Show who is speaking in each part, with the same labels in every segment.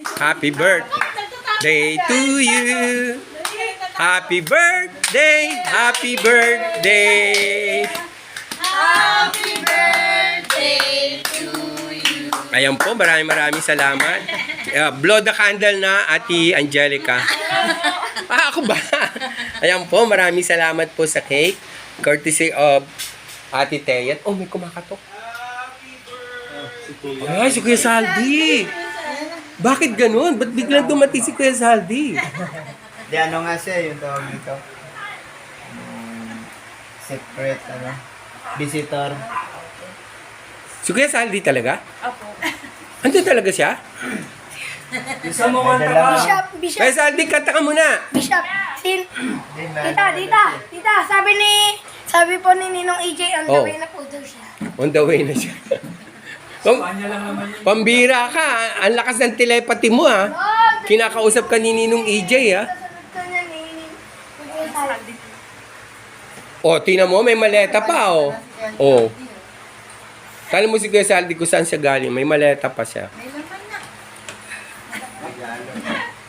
Speaker 1: Happy birthday to you. Happy birthday, happy birthday.
Speaker 2: Happy birthday to you.
Speaker 1: Ayan po, maraming maraming salamat. Uh, blow the candle na, Ate Angelica. ah, ako ba? Ayan po, maraming salamat po sa cake. Courtesy of Ate Teyat. Oh, may kumakatok. Ay, si Kuya Saldi. Bakit ganun? Ba't biglang dumating si Kuya Saldi?
Speaker 3: Di ano nga siya yung tawag dito? Um, secret, ano? Visitor.
Speaker 1: Si Kuya Saldi talaga?
Speaker 2: Opo.
Speaker 1: Andun talaga siya?
Speaker 3: Madala
Speaker 4: Bishop, Bishop,
Speaker 1: Kuya Saldi, kanta ka muna.
Speaker 4: Bishop.
Speaker 3: Na-
Speaker 4: tita, tita, tita, sabi ni, sabi po ni Ninong EJ, on the
Speaker 1: Oh.
Speaker 4: way na po daw siya.
Speaker 1: On the way na siya. Pam, pambira ka. Ang lakas ng telepathy mo ha. Kinakausap ka ni Ninong EJ ha.
Speaker 4: Sasagot ka niya ni Kuya Saldi.
Speaker 1: O, tingnan mo, may maleta pa o. O. Kala mo si Kuya Saldi kung saan siya galing. May maleta pa siya.
Speaker 2: May laman na.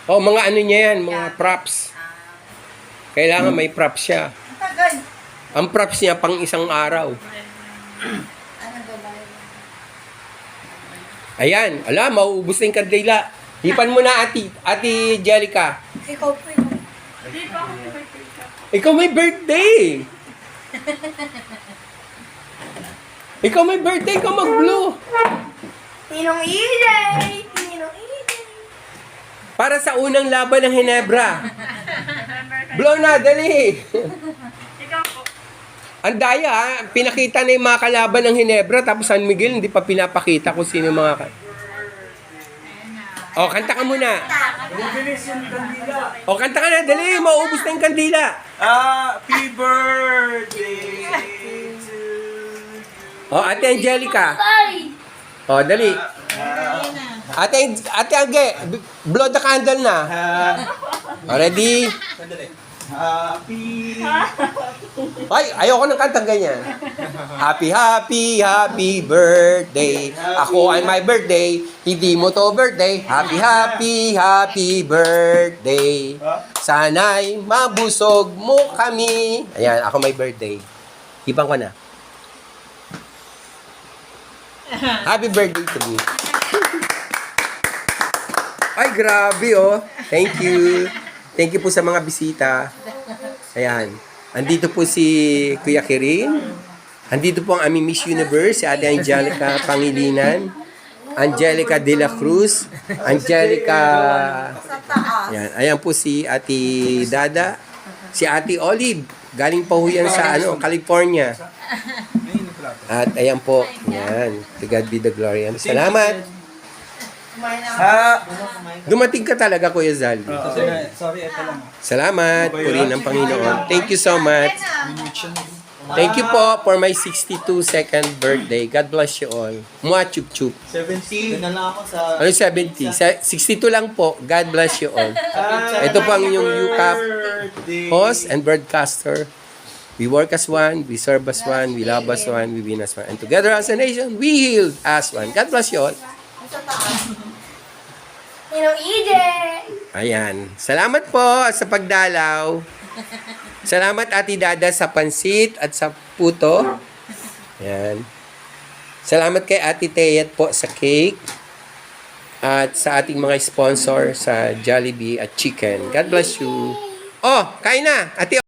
Speaker 1: O, mga ano niya yan, mga props. Kailangan may props siya.
Speaker 2: Ang
Speaker 1: props niya pang isang araw.
Speaker 2: Ano ba ba?
Speaker 1: Ayan, ala, mauubos na yung kandila. Hipan mo na, ati, ati Jellica.
Speaker 4: Ikaw po, ikaw.
Speaker 1: Ikaw may birthday! ikaw may birthday, ikaw mag-blue.
Speaker 4: Ninong EJ, Ninong EJ.
Speaker 1: Para sa unang laban ng Hinebra. Blow na, dali! Ang daya, ha? pinakita na yung mga kalaban ng Hinebra, tapos San Miguel, hindi pa pinapakita kung sino yung mga... ka- O, kanta ka muna. O, kanta ka na, dali, mauubos na yung kandila.
Speaker 3: Happy birthday to
Speaker 1: O, Ate Angelica. O, dali. Ate, Ate Angge, blow the candle na. O, ready?
Speaker 3: Happy
Speaker 1: Ay, ayoko ng kantang ganyan. Happy, happy, happy birthday. Ako ay my birthday. Hindi mo to birthday. Happy, happy, happy birthday. Sana'y mabusog mo kami. Ayan, ako may birthday. Ibang ko na. Happy birthday to me. Ay, grabe oh. Thank you. Thank you po sa mga bisita. Ayan. Andito po si Kuya Kirin. Andito po ang aming Miss Universe, si Ate Angelica Pangilinan. Angelica De La Cruz. Angelica... Ayan. Ayan po si Ate Dada. Si Ate Olive. Galing pa yan sa ano, California. At ayan po. Ayan. To God be the glory. Salamat.
Speaker 3: Ha?
Speaker 1: Dumating ka talaga, Kuya Zaldi.
Speaker 3: Sorry, ito lang.
Speaker 1: Salamat. Puri ng Panginoon. Thank you so much. Thank you po for my 62 second birthday. God bless you all. Mua chup chup.
Speaker 3: 70. Doon na ako sa...
Speaker 1: Ano 70? Sa- 62 lang po. God bless you all. Ito po ang inyong UCAP host and broadcaster. We work as one, we serve as one, we love as one, we win as one. And together as a nation, we heal as one. God bless you all.
Speaker 4: Ninong EJ.
Speaker 1: Ayan. Salamat po sa pagdalaw. Salamat Ate Dada sa pansit at sa puto. Ayan. Salamat kay Ate Teyat po sa cake. At sa ating mga sponsor sa Jollibee at Chicken. God bless you. Oh, kain na. Ate